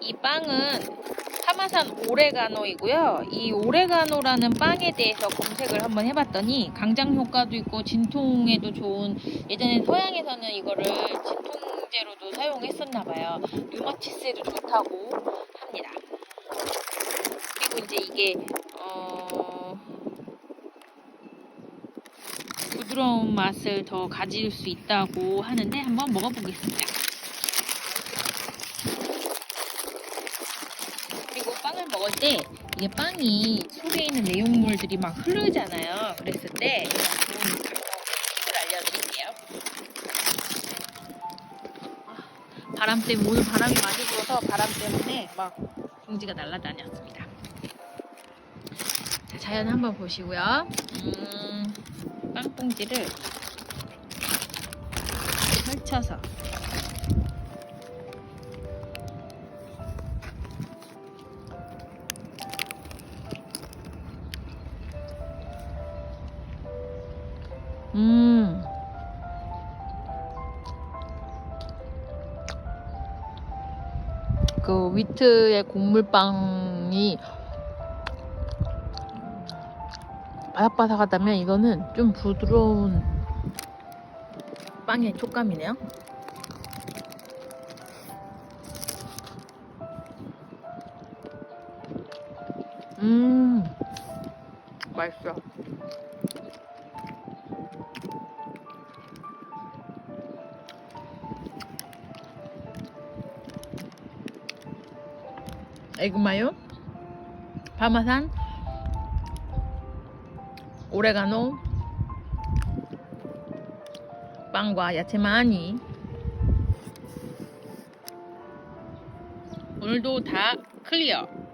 이 빵은 파마산 오레가노이고요. 이 오레가노라는 빵에 대해서 검색을 한번 해봤더니 강장 효과도 있고 진통에도 좋은 예전에 서양에서는 이거를 진통제로도 사용했었나 봐요. 류마티스에도 좋다고 합니다. 그리고 이제 이게 어, 부드러운 맛을 더 가질 수 있다고 하는데 한번 먹어보겠습니다. 그리고 빵을 먹을 때 이게 빵이 속에 있는 내용물들이 막 흐르잖아요. 그랬을 때 좋은 팁을 알려드릴게요. 아, 바람 때문에 오늘 바람이 많이 불어서 바람 때문에 막 봉지가 날아다녔습니다. 자, 자연 한번 보시고요. 음, 빵봉지를 펼쳐서 음. 그 위트의 곡물빵이 바삭바삭하다면 이거는 좀 부드러운 빵의 촉감이네요. 음, 맛있어. 에그마요, 파마산, 오레가노, 빵과 야채 많이. 오늘도 다 클리어.